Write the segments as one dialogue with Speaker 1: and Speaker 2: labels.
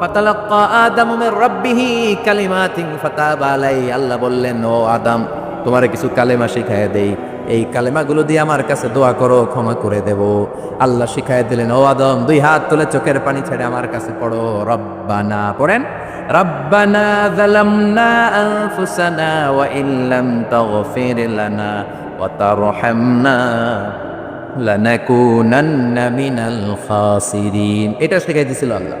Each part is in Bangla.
Speaker 1: ফাতালাক্কা আদামু মির রাব্বিহি কালিমাতিন ফাতাবা আলাই আল্লাহ বললেন, ও আদম, তোমারে কিছু কালেমা শিখায় দেই। এই কালেমাগুলো দিয়ে আমার কাছে দোয়া করো, ক্ষমা করে দেব। আল্লাহ শিখায় দিলেন, ও আদম, দুই হাত তুলে চোখের পানি ছেড়ে আমার কাছে পড়ো। রব্বানা, পড়েন, রব্বানা যালামনা আনফুসানা ওয়া ইল্লাম তাগফির লানা ওয়া তারহামনা লানাকুনান্না মিনাল খাসিরিন। এটা শিখাই দিছিল আল্লাহ।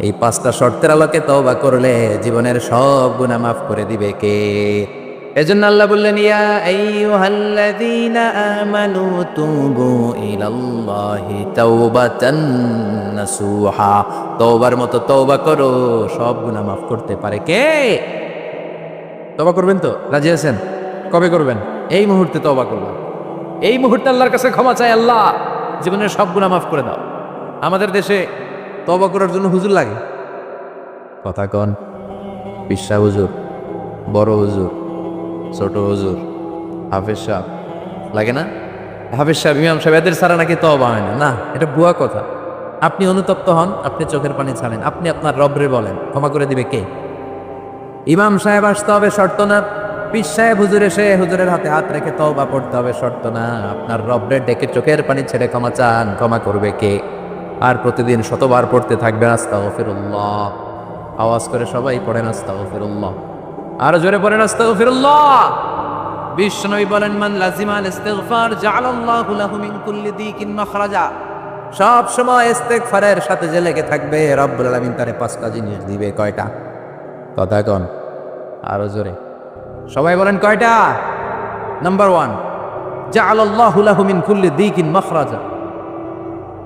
Speaker 1: এই পাঁচটা শর্তের আলোকে তওবা করলে জীবনের সব গুনাহ মাফ করে দিবে কে? এজন্য আল্লাহ বললেন, ইয়া আইয়ুহাল্লাযীনা আমানু তুবু ইলাল্লাহি তাওবাতান নাসুহা। তওবার মতো তওবা করো, সব গুনাহ মাফ করতে পারে কে? তবা করবেন তো? রাজি আছেন? কবে করবেন? এই মুহূর্তে তবা করবেন এই মুহূর্তে আল্লাহর কাছে ক্ষমা চাই আল্লাহ। জীবনের সব গুণা মাফ করে দাও। আমাদের দেশে তবা করার জন্য হুজুর লাগে? কথা কন বিশ্বা হুজুর, বড় হুজুর, ছোট হুজুর, হাফেজ সাহ লাগে না? হাফেজ সাহেব, ইমাম সাহেব, এদের ছাড়া নাকি তবা হয় না? না, এটা ভুয়া কথা। আপনি অনুতপ্ত হন, আপনি চোখের পানি ছাড়েন, আপনি আপনার রবরে বলেন, ক্ষমা করে দিবে কে? ইমাম সাহেব আসতে হবে শর্ত না, পিস সাহেব হুজুর এসে হুজুরের হাতে হাত রেখে তওবা পড়তে হবে শর্ত না, আপনার রবরে ডেকে চোখের পানি ছেড়ে ক্ষমা চান, ক্ষমা করবে কে? আর প্রতিদিন শতবার পড়তে থাকবেন, আস্তাগফিরুল্লাহ। আওয়াজ করে সবাই পড়েন, আস্তাগফিরুল্লাহ। আর জোরে পড়েন, আস্তাগফিরুল্লাহ। বিশ্বনবী বলেন, মান লাজিমাল ইস্তিগফার জাআলাল্লাহু লাহু মিন কুল্লি দিকিন মাখরাজা। সব সময় ইস্তেগফারের সাথে যে লেগে থাকবে, রব্বুল আলামিন তারে পাঁচটা জিনিস দিবে, কয়টা? কথা কন। আরও জোরে। সবাই বলেন, কয়টা? নাম্বার ওয়ান যা আল্লাহ মিন খুললে দিকিন মখরাজা।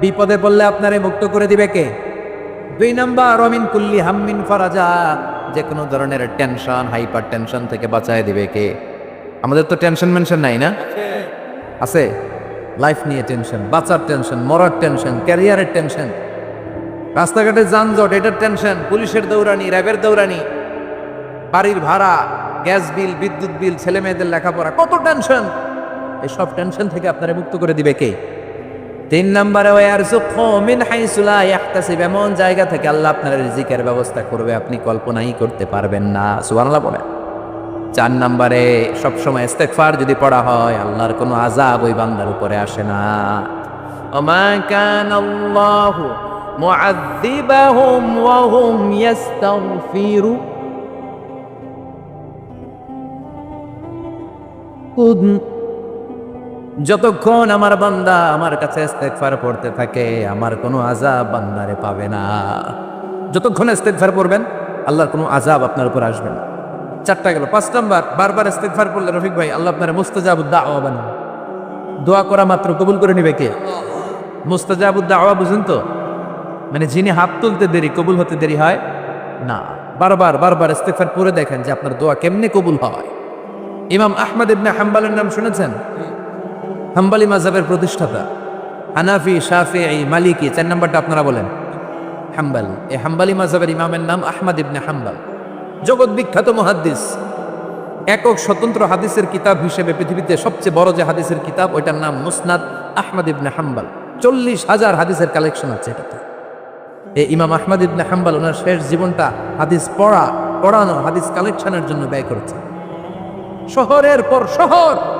Speaker 1: বিপদে পড়লে আপনারে মুক্ত করে দিবে কে? দুই নাম্বার, অমিন কুল্লি হাম্মিন ফরাজা, যে কোনো ধরনের টেনশন, হাইপার টেনশন থেকে বাঁচায় দিবে কে? আমাদের তো টেনশন মেনশন নাই না? আছে? লাইফ নিয়ে টেনশন, বাঁচার টেনশন, মরার টেনশন, ক্যারিয়ারের টেনশন, রাস্তাঘাটে যানজট, এটার টেনশন, পুলিশের দৌড়ানি, র্যাবের দৌড়ানি, বাড়ির ভাড়া, গ্যাস বিল, বিদ্যুৎ বিল ছেলে মেয়েদের লেখাপড়া, কত টেনশন? এই সব টেনশন থেকে আপনারা মুক্ত করে দিবে কে? তিন নম্বরে মিন এমন জায়গা থেকে আল্লাহ আপনার রিজিকের ব্যবস্থা করবে, আপনি কল্পনাই করতে পারবেন না। সুবহানাল্লাহ বলেন। চার নম্বরে, সবসময় ইস্তেগফার যদি পড়া হয়, আল্লাহর কোনো আজাব ওই বান্দার উপরে আসে না। ওমা আল্লাহ ওয়া যতক্ষণ আমার বান্দা আমার কাছে ইস্তেগফার পড়তে থাকে, আমার কোনো আজাব বান্দারে পাবে না। যতক্ষণ ইস্তেগফার পড়বেন, আল্লাহর কোনো আজাব আপনার উপর আসবে না। চারটা গেল, পাঁচ নাম্বার, বারবার ইস্তেগফার পড়লে রফিক ভাই, আল্লাহ আপনার মুস্তাজাবুদ দাওয়া বানান। দোয়া করা মাত্র, কবুল করে নিবে কে? মুস্তাজাবুদ দাওয়া, বুঝুন তো? মানে যিনি হাত তুলতে দেরি, কবুল হতে দেরি হয় না। বারবার বারবার ইস্তেগফার পড়ে দেখেন যে আপনার দোয়া কেমনে কবুল হয়। ইমাম আহমদ ইবনে হাম্বালের নাম শুনেছেন? হাম্বালি মাজাবের প্রতিষ্ঠাতা। হানাফি শাফি মালিকি, চার নাম্বারটা আপনারা বলেন। হাম্বাল। এই হাম্বালি মাজাবের ইমামের নাম আহমদ ইবনে হাম্বাল। জগৎ বিখ্যাত মহাদ্দিস। একক স্বতন্ত্র হাদিসের কিতাব হিসেবে পৃথিবীতে সবচেয়ে বড় যে হাদিসের কিতাব, ওইটার নাম মুসনাদ আহমদ ইবনে হাম্বাল। চল্লিশ হাজার হাদিসের কালেকশন আছে এটাতে। এই ইমাম আহমদ ইবনে হাম্বাল ওনার শেষ জীবনটা হাদিস পড়া, পড়ানো, হাদিস কালেকশনের জন্য ব্যয় করেছে শহরের পর শহর!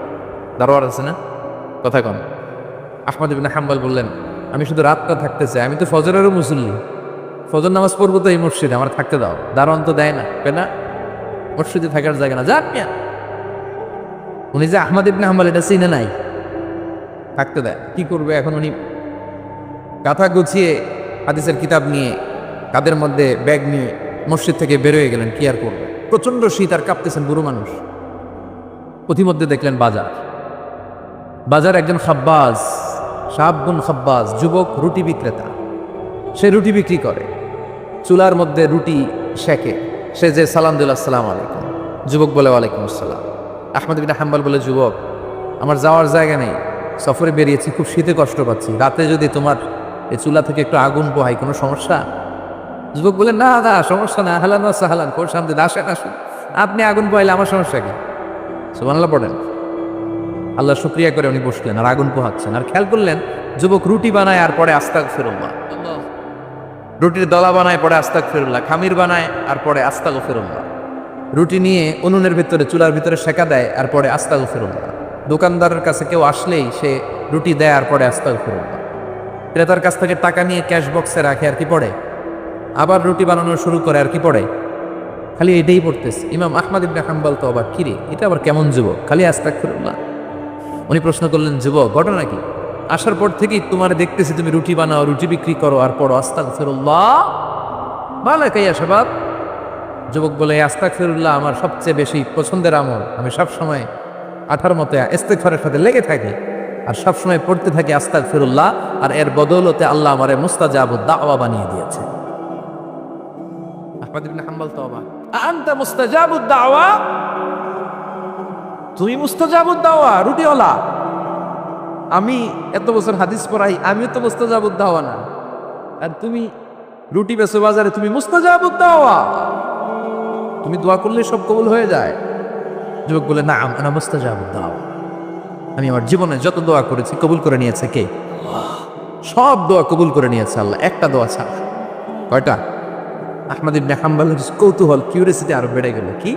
Speaker 1: দারোয়ার আছে না? কথা কন। আহমদ ইবিন হাম্বাল বললেন, আমি শুধু রাতটা থাকতে চাই, আমি তো ফজরেরও মুসল্লি। ফজর নামাজ পড়ব তো এই মসজিদে, আমার থাকতে দাও। দারোয়ান তো দেয় না কে না? মসজিদে থাকার জায়গা না। যাক মিয়া। উনি যে আহমদ ইবনে হাম্বাল, এটা চিনে নাই। থাকতে দেয়। কি করবে এখন উনি? কাঁথা গুছিয়ে হাদিসের কিতাব নিয়ে, কাদের মধ্যে ব্যাগ নিয়ে মসজিদ থেকে বেরোয় গেলেন, কি আর করবে? প্রচণ্ড শীত আর কাঁপতেছেন বুড়ো মানুষ। পথিমধ্যে দেখলেন বাজার। বাজার একজন খাব্বাজ সাবগুন খাব্বাজ, যুবক, রুটি বিক্রেতা। সে রুটি বিক্রি করে। চুলার মধ্যে রুটি শেখে সে যে, সালাম দিল, আসসালাম আলাইকুম। যুবক বলে, ওয়ালাইকুম আসসালাম। আহমদ বিন হাম্বাল বলে, যুবক, আমার যাওয়ার জায়গা নেই। সফরে বেরিয়েছি, খুব শীতে কষ্ট পাচ্ছি। রাতে যদি তোমার এই চুলা থেকে একটু আগুন পোহাই কোনো সমস্যা? যুবক বলে, না দা সমস্যা না। হালান সাহালান কোর সামনে আসেন, আসুন। আপনি আগুন পোহাইলে আমার সমস্যা কি? সুবানাল্লাহ পড়েন। আল্লাহ শুক্রিয়া করে উনি বসলেন আর আগুন পোহাচ্ছেন। আর খেয়াল করলেন, যুবক রুটি বানায় আর পরে আস্তাক ফেরুল্লাহ রুটির দলা বানায় পরে আস্তাক ফেরুল্লাহ খামির বানায় আর পরে আস্তাক ফেরুল্লাহ রুটি নিয়ে উনুনের ভিতরে, চুলার ভিতরে শেখা দেয় আর পরে আস্তাক ফেরুল্লাহ দোকানদারের কাছে কেউ আসলেই সে রুটি দেয় আর পরে আস্তাক ফেরুল্লাহ ক্রেতার কাছ থেকে টাকা নিয়ে ক্যাশ বক্সে রাখে আর কি পড়ে? আবার রুটি বানানো শুরু করে আর কি পড়ে? খালি এটাই পড়তেছে। ইমাম আহমদ ইবনে হাম্বাল তো আবার কিরে, এটা আবার কেমন যুবক? খালি আস্তাক ফেরুল্লাহ উনি প্রশ্ন করলেন যুবক ঘটনা কি? আসার পর থেকেই তোমার দেখতেছি তুমি রুটি বানাও রুটি বিক্রি করো আর পড়ো। আস্তাক ফেরুল্লাহ ভালো কাইয়া সবাব যুবক বলে আস্তাক ফেরুল্লাহ আমার সবচেয়ে বেশি পছন্দের আমল। আমি সবসময় আঠার মতো ইস্তেকফারের সাথে লেগে থাকি আর সবসময় পড়তে থাকি আস্তাক ফেরুল্লাহ আর এর বদৌলতে আল্লাহ আমার আমারে মুস্তাজাবুদ দাওয়া বানিয়ে দিয়েছে। আহমদ ইবনে হাম্বল তওবা। আনতা মুস্তাজাবুদ দাওয়া? তুমি মুস্তাজাবুদ দাওয়া রুটিওয়ালা। আমি এত বছর হাদিস পড়াই, আমিও তো মুস্তাজাবুদ দাওয়া না। আর তুমি রুটি বেসো বাজারে, তুমি মুস্তাজাবুদ দাওয়া তুমি দোয়া করলে সব কবুল হয়ে যায়। যুবক বলে, না আনা মুস্তাজাব দাও আমি আমার জীবনে যত দোয়া করেছি, কবুল করে নিয়েছে কে? সব দোয়া কবুল করে নিয়েছে আল্লাহ, একটা দোয়া ছাড়া। কয়টা? আহমদ ইবনে কৌতূহল কিউরিয়াসিটি আরও বেড়ে গেল। কি?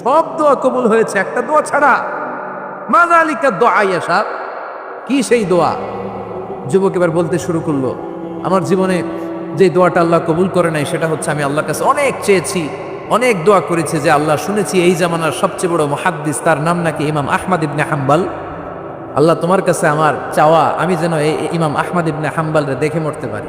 Speaker 1: সব দোয়া কবুল হয়েছে, একটা দোয়া ছাড়া। মাজা আলিকা দোয়া আইয়াসা কি সেই দোয়া? যুবক এবার বলতে শুরু করল, আমার জীবনে যে দোয়াটা আল্লাহ কবুল করে নাই, সেটা হচ্ছে আমি আল্লাহর কাছে অনেক চেয়েছি, অনেক দোয়া করেছি যে আল্লাহ শুনেছি, এই জামানার সবচেয়ে বড় মহাদ্দিস, তার নাম নাকি ইমাম আহমদ ইবনে হাম্বাল। আল্লাহ তোমার কাছে আমার চাওয়া, আমি যেন ইমাম আহমদ ইবনে হাম্বালরে দেখে মরতে পারি।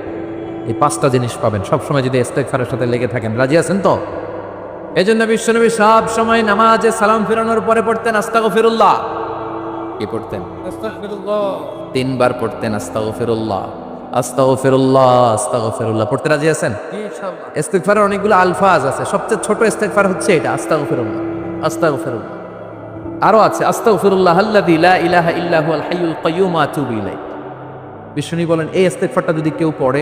Speaker 1: পাঁচটা জিনিস পাবেন। সবসময় যদি ইস্তেকফারের সাথে লেগে থাকেন। রাজি আছেন তো? এই জন্য বিশ্বনবী সব সময় নামাজে সালাম ফেরানোর পরে পড়তেন আস্তাগ ফিরুল্লাহ কি পড়তেন? তিনবার পড়তেন আস্তাগ ফিরুল্লাহ আস্তাগ ফিরুল্লাহ আস্তাগ ফিরুল্লাহ পড়তে রাজি আছেন? ইস্তেকফারের অনেকগুলো আলফাজ আছে। সবচেয়ে ছোট ইস্তেকফার হচ্ছে এটা আস্তাগ ফিরুল্লাহ আস্তাগ ফিরুল্লাহ আরও আছে আস্তাগফিরুল্লাহ আল্লাযী লা ইলাহা ইল্লা হুয়াল হাইয়ুল কাইয়্যুম আতুবু ইলাইহি বিষ্ণু বলেন এই ইস্তেগফারটা যদি কেউ পড়ে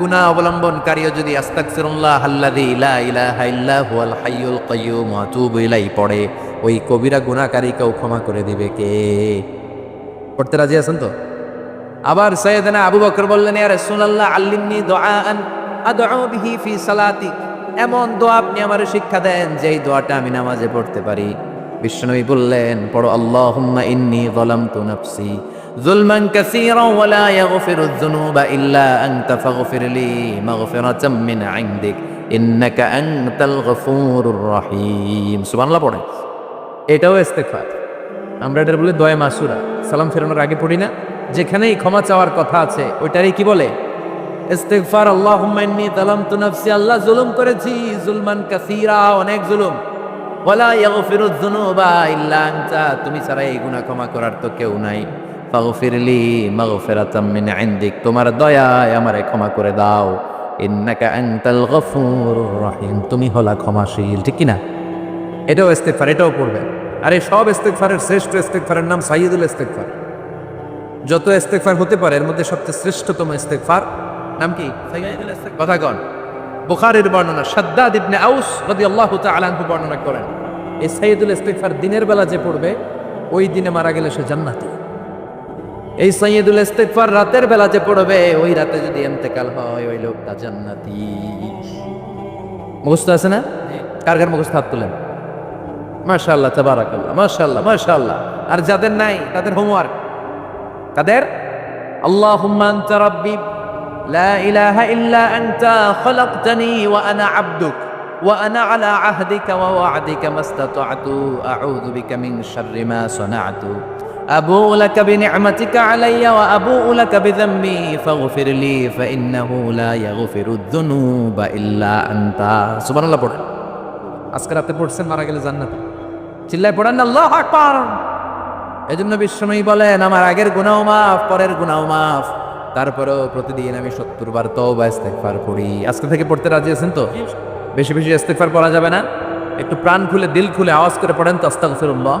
Speaker 1: গুনাহ অবলম্বনকারীও যদি আস্তাগফিরুল্লাহ আল্লাযী লা ইলাহা ইল্লা হাইয়ুল কাইয়্যুম ওয়া আতুবু ইলাইহি পড়ে, ওই কবিরা গুনাহকারীকেও ক্ষমা করে দিবে কে? পড়তে রাজি আছেন তো? আবার সৈয়দনা আবু বকর বললেন, ইয়া রাসূলুল্লাহ, আল্লিমনি দুআআন আদউ বিহি ফি সালাতি এমন দোয়া আপনি আমার শিক্ষা দেন যেই দোয়াটা আমি নামাজে পড়তে পারি। বিশ্বনবী বললেন, পড়ো, আল্লাহুম্মা ইন্নী যালামতু নাফসি। যুলমান কাসীরা ওয়া লা ইয়াগফিরু যুনুবা ইল্লা আনতা ফাগফির লি মাগফিরাতাম মিন ইনদিক। ইন্নাকা আনতাল গফুরুর রহিম। সুবহানাল্লাহ পড়ে। এটাও ইস্তেগফার। আমরা এটা বলি দয়া মাসুরা। সালাম ফেরানোর আগে পড়ি না। যেখানেই ক্ষমা চাওয়ার কথা আছে, ওইটারই কি বলে? ইস্তেগফার, আল্লাহুম্মা ইন্নী যালামতু নাফসি। আল্লাহ জুলুম করেছি, জুলমান কাসীরা অনেক জুলুম। ওয়ালা ইয়াগফিরু যুনুবা ইল্লা আনতা। তুমি ছাড়া এই গুনাহ ক্ষমা করার তো কেউ নাই। ফাগফিরলি মাগফিরাতাম মিন ইনদিক। তোমার দয়ায় আমারে ক্ষমা করে দাও। ইন্নাকা আনতাল গফুরুর রহিম। তুমি হলা ক্ষমাশীল, ঠিক কি না এটাও ইস্তেগফার, এটাও পড়বে। আর এই সব ইস্তেগফারের শ্রেষ্ঠ ইস্তেগফারের নাম সাইয়্যিদুল ইস্তেগফার। যত ইস্তেগফার হতে পারে, এর মধ্যে সবচেয়ে শ্রেষ্ঠতম ইস্তেগফার নাম কি? কথা কন। বুখারীর বর্ণনা সাদ্দাদ ইবনে আউস রাদিয়াল্লাহু তাআলা আনহু বর্ণনা করেন। এই সাইয়্যিদুল ইস্তেগফার দিনের বেলা যে পড়বে, ওই দিনে মারা গেলে সে জান্নাতি। এই সাইয়্যিদুল ইস্তেগফার রাতের বেলা যে পড়বে ওই রাতে যদি ইন্তেকাল হয় ওই লোকটা জান্নাতি। মুখস্থ আছে না? কার কার মুখস্থ হাত তুলেন? মাশাআল্লাহ তাবারাকাল্লাহ মাশাআল্লাহ মাশাআল্লাহ। আর যাদের নাই তাদের হোমওয়ার্ক কাদের? আল্লাহুম্মা আনতা রাব্বি লা ইলাহা ইল্লা আনতা খলাকতানি ওয়া আনা আবদুক ওয়া আনা আলা আহদিকা ওয়া ওয়া'দিকা মাস্তাতা'তু আউযু বিকা মিন শাররি মা সানা'তু। আবু আলাইয়া লা রাতে পড়ছেন, মারা গেলে চিল্লায় পড়েন বলেন, আমার আগের গুনাও মাফ, পরের গুনাহ মাফ। তারপরেও প্রতিদিন আমি সত্তর বার বা ইস্তেগফার পড়ি আজকে থেকে পড়তে রাজি আছেন তো? বেশি বেশি ইস্তেগফার পড়া যাবে না। একটু প্রাণ খুলে, দিল খুলে আওয়াজ করে পড়েন তো, আস্তাগফিরুল্লাহ।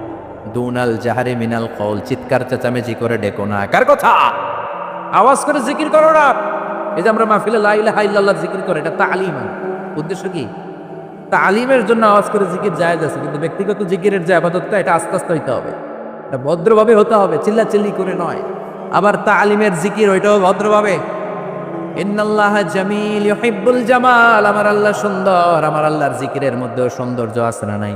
Speaker 1: দুনাল জাহারে মিনাল কল চিৎকার চেঁচামেচি করে ডেকো না। কার কথা? আওয়াজ করে জিকির করো না। এই যে আমরা মাহফিলে লা ইলাহা ইল্লাল্লাহ জিকির করে, এটা তালিম। উদ্দেশ্য কি? তালিমের জন্য আওয়াজ করে জিকির জায়েজ আছে, কিন্তু ব্যক্তিগত জিকিরের যে আবাদতটা এটা আস্তে আস্তে হইতে হবে। এটা ভদ্রভাবে হতে হবে চিল্লা চিল্লি করে নয়। আবার তালিমের জিকির, ওইটাও ভদ্রভাবে। ইন্নাল্লাহ জামিল ইউহিব্বুল জামাল। আমার আল্লাহ সুন্দর, আমার আল্লাহর জিকিরের মধ্যেও সৌন্দর্য আছে না নাই?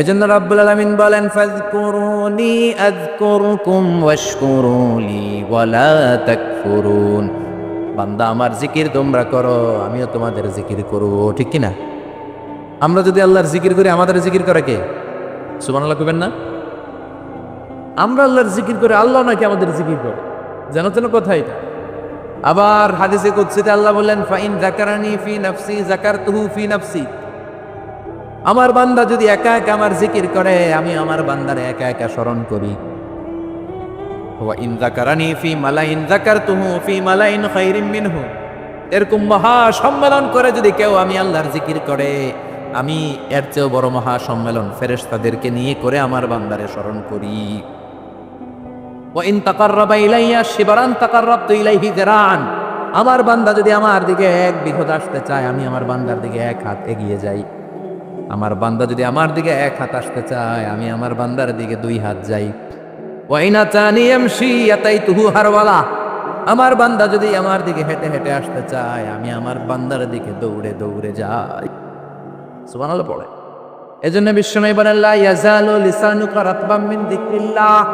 Speaker 1: এজন্য রাব্বুল আলামিন বলেন ফাজকুরুনি আযকুরুকুম ওয়াশকুরুলি ওয়ালা তাকফুরুন। বান্দা, আমার জিকির তোমরা করো, আমিও তোমাদের জিকির করব। ঠিক কি না আমরা যদি আল্লাহর জিকির করি, আমাদের জিকির করে কে? সুবহানাল্লাহ কইবেন না? আমরা আল্লাহর জিকির করে, আল্লাহ নাকি আমাদের জিকির করে? জানো তো না কথা এটা। আবার হাদিসে কুদসিতে আল্লাহ বললেন, ফাইন জাকারানি ফি নাফসি জাকারতুহু ফি নাফসি। আমার বান্দা যদি একা একা আমার জিকির করে, আমি আমার বান্দারে একা একা স্মরণ করি। ইন এরকম মহা সম্মেলন করে যদি কেউ আমি আল্লাহর জিকির করে, আমি এর চেয়েও বড় মহা সম্মেলন ফেরেশতাদেরকে নিয়ে করে আমার বান্দারে স্মরণ করি। ওয়াইন তাকাররাবা ইলাইয়া শিবরান তাকাররাবতু ইলাইহি যিরান। আমার বান্দা যদি আমার দিকে এক বিঘত আসতে চায়, আমি আমার বান্দার দিকে এক হাত এগিয়ে যাই। আমার বান্দা যদি আমার দিকে এক হাত আসতে চায়, আমি আমার বান্দার দিকে দুই হাত যাই। ওয়াইনা তানি এমশি আতাইতুহু হারওয়ালা। আমার বান্দা যদি আমার দিকে হেঁটে হেঁটে আসতে চায়, আমি আমার বান্দার দিকে দৌড়ে দৌড়ে যাই। সুবহানাল্লাহ পড়ে। এজন্য বিশ্বনবী বলেন, লা ইয়াজালু লিসানুকা রাতবাম মিন যিকরিল্লাহ।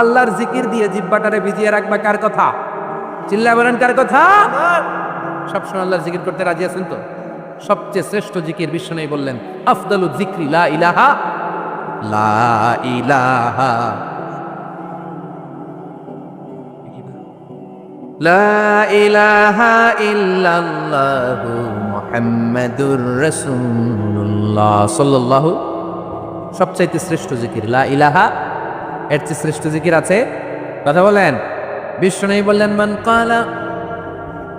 Speaker 1: আল্লাহর জিকির দিয়ে জিব্বাটারে ভিজিয়ে রাখবা কার কথা? চিল্লা বলেন কার কথা? সবসময় আল্লাহর জিকির করতে রাজি আছেন তো? সবচেয়ে শ্রেষ্ঠ জিকির বিশ্বনবী বললেন, আফদালু জিক্রি লা ইলাহা লা ইলাহা। লা ইলাহা ইল্লাল্লাহু মুহাম্মাদুর রাসূলুল্লাহ সাল্লাল্লাহু, সবচাইতে শ্রেষ্ঠ জিকির, লা ইলাহা, এর চেয়ে শ্রেষ্ঠ জিকির আছে। কথা বলেন নেই বললেন, মান কালা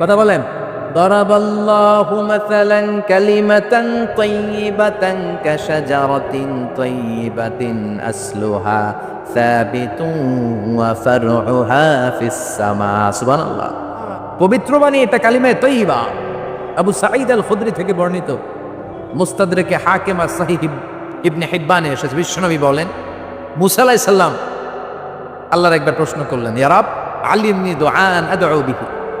Speaker 1: কথা বলেন ضرب الله مثلا كلمة طيبة كشجرة طيبة أصلها ثابت وفرعها في السماء سبحان الله পবিত্র বাণী এটা কালিমায়ে তৈবা আবু সাঈদ আল খুদরি থেকে বর্ণিত মুস্তাদরেকে হাকিম আর সাহিব ইবনে হিব্বানে এসেছে বিশ্বনবী বলেন মুসা আলাইহিস সালাম আল্লাহর একবার প্রশ্ন করলেন ইয়ারাব আলিমনি দোয়ান আদউ বিহি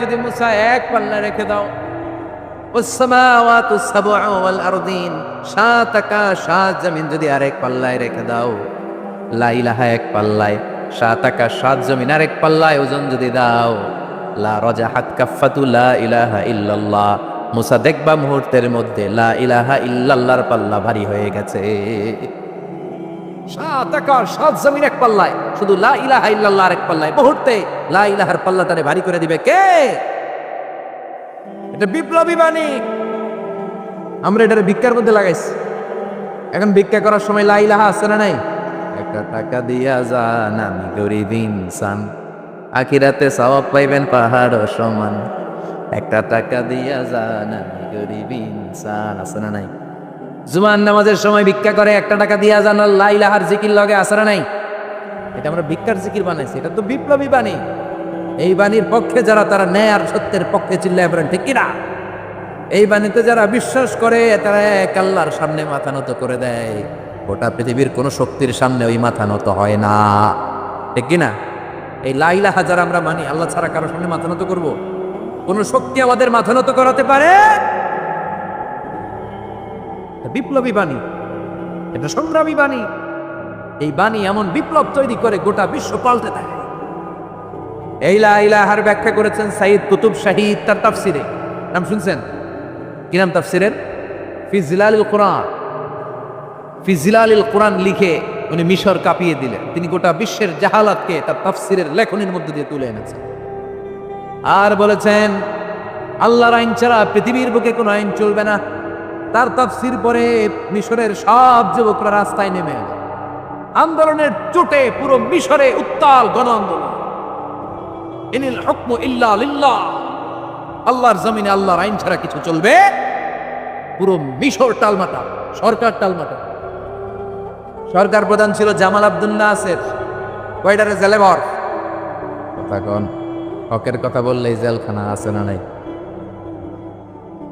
Speaker 1: যদি মুসা এক পাল্লা রেখে দাও। সাত আকাশ সাত জমিন যদি আরেক পাল্লায় রেখে দাও। লাইলাহা এক পাল্লায় সাত আকাশ সাত জমিন আরেক পাল্লায় ওজন যদি দাও। লা রজা হাত কাফাতুলা ইলাহা ইল্লাল্লাহ, মুসা দেখবা মুহূর্তের মধ্যে লা ইলাহা ইল্লাল্লাহর পাল্লা ভারী হয়ে গেছে। সাত আকাশ সাত জমিন এক পাল্লায়। শুধু লা ইলাহা ইল্লাল্লাহ এক পাল্লায়। মুহূর্তে লা ইলাহার পাল্লা তারে ভারী করে দিবে কে? এটা বিপ্লবী বাণী। আমরা এটার ভিক্ষার মধ্যে লাগাইছি। এখন ভিক্ষা করার সময় লা ইলাহা আছে না নাই? একটা টাকা দিয়া যান, আমি গরিব ইনসান। আখিরাতে সওয়াব পাইবেন পাহাড় সমান। একটা টাকা দিয়া যান, আমি গরিব ইনসান। আছে না নাই? জুমান নামাজের সময় ভিক্ষা করে, একটা টাকা দিয়া যান লা ইলাহার জিকির লগে না নাই। এটা আমরা ভিক্ষার জিকির বানাইছি, এটা তো বিপ্লবী বাণী। এই বাণীর পক্ষে যারা তারা ন্যায় আর সত্যের পক্ষে চিল্লায় বলেন, ঠিক কিনা? এই বাণীতে যারা বিশ্বাস করে, তারা এক আল্লাহর সামনে মাথা নত করে দেয়। গোটা পৃথিবীর কোনো শক্তির সামনে ওই মাথা নত হয় না। ঠিক কিনা? এই লাইলা হাজার আমরা মানি, আল্লাহ ছাড়া কারোর সামনে মাথা নত করব? কোন শক্তি আমাদের মাথা নত করাতে পারে? এটা বিপ্লবী বাণী এটা সংগ্রামী বাণী। এই বাণী এমন বিপ্লব তৈরি করে গোটা বিশ্ব পাল্টে দেয়। এই লা ইলাহার ব্যাখ্যা করেছেন সাইদ কুতুব শাহিদ তার তাফসিরে। নাম শুনছেন? কি নাম তাফসিরের? ফিজিলালিল কোরআন। ফিজিলালিল কোরআন লিখে উনি মিশর কাঁপিয়ে দিলেন। তিনি গোটা বিশ্বের জাহালাতকে তার তাফসিরের লেখনের মধ্যে দিয়ে তুলে এনেছেন। আর বলেছেন, আল্লাহর আইন ছাড়া পৃথিবীর বুকে কোনো আইন চলবে না। তার তাফসির পরে মিশরের সব যুবকরা রাস্তায় নেমে এলো। আন্দোলনের চোটে পুরো মিশরে উত্তাল গণ আন্দোলন আল্লাহর জমিনে আল্লাহর আইন ছাড়া কিছু চলবে? পুরো মিশর টালমাটা, সরকার টালমাটা। সরকার প্রধান ছিল জামাল আব্দুল নাসের। কয়টারে জেলেভর? কথা কন, হকের কথা বললেই জেলখানা আছে না নাই?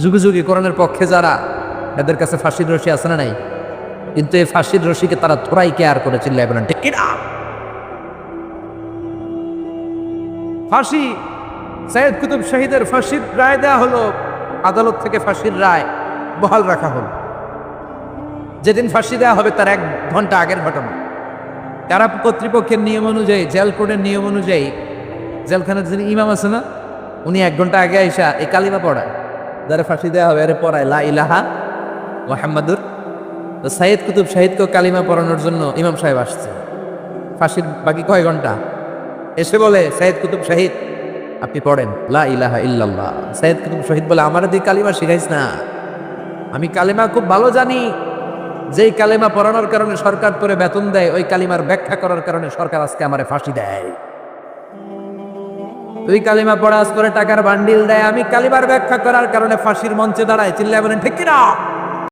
Speaker 1: যুগে যুগে কোরআনের পক্ষে যারা, এদের কাছে ফাঁসির রশি আছে না নাই? কিন্তু এই ফাঁসির রশিকে তারা থোড়াই কেয়ার করে চিল্লাই বলেন, ঠিক কিনা? ফাঁসি সৈয়দ কুতুব শহীদের ফাঁসির রায় দেওয়া হলো, আদালত থেকে ফাঁসির রায় বহাল রাখা হলো। যেদিন ফাঁসি দেওয়া হবে তার এক ঘণ্টা আগের ঘটনা। কারা কর্তৃপক্ষের নিয়ম অনুযায়ী, জেল কোডের নিয়ম অনুযায়ী, জেলখানার যিনি ইমাম আছে না, উনি এক ঘণ্টা আগে আইসা এই কালিমা পড়ায়। যারা ফাঁসি দেওয়া হবে আরে পড়ায়, লা ইলাহা মোহাম্মদুর তো সাইদ কুতুব শাহিদকে কালিমা পড়ানোর জন্য ইমাম সাহেব আসছে। ফাঁসির বাকি কয় ঘণ্টা? এসে বলে সাইদ কুতুব শাহিদ, আপনি পড়েন, লা ইলাহা ইল্লাল্লাহ। সাইদ কুতুব শহীদ বলে, আমার দিয়ে কালিমা শিখাইস না। আমি কালিমা খুব ভালো জানি। যেই কালিমা পড়ানোর কারণে সরকার তোরে বেতন দেয়, ওই কালিমার ব্যাখ্যা করার কারণে সরকার আজকে আমারে ফাঁসি দেয়। তুই কালিমা পড়াস করে টাকার বান্ডিল দেয়, আমি কালিমার ব্যাখ্যা করার কারণে ফাঁসির মঞ্চে দাঁড়ায়। চিল্লায় বলেন, ঠিক কিনা?